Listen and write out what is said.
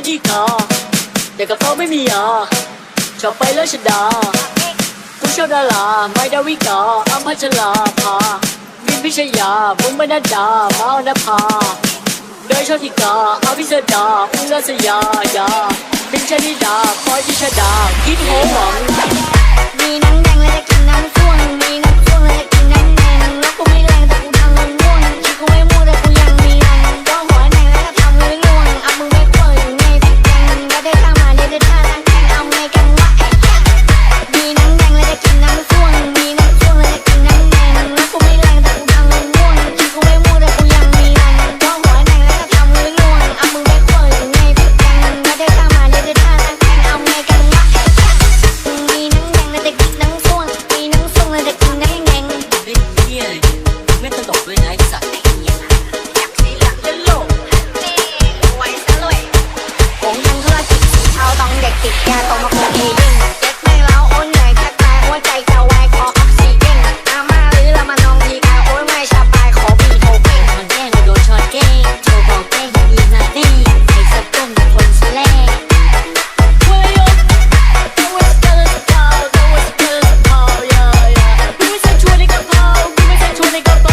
สวัสดีค่ะแต่กระเพาไม่มีอชอบไปแล้วชดาผู้ชอบดาราไม่ดาวิกาอัมพัชลาภาวินพิชยาบุ้งบรรดามาอนภาเดยชอติกาอภิสดาอุลสยายาพิมชนิดาพลอยพิชดาคิดโหวังมีนัง แม่งตกด้วยนะสัตว์ผมทำธุรกิจสีเทาต้องเด็กติดยาต้องมาโคเอดิ้งเจ็ดแม่งล้วโอนเหนื่แทบตหัวใจจะวายคออกซิเจนอาม่าหรือละมานองดีกาโอ้ไม่สบายขอบีโทรเป้งมันแย่งโดนชอนเก้งโทรบอกเก้งมีหน้าที่ไอ้สัตว์ต้นคนสแลง Nigga,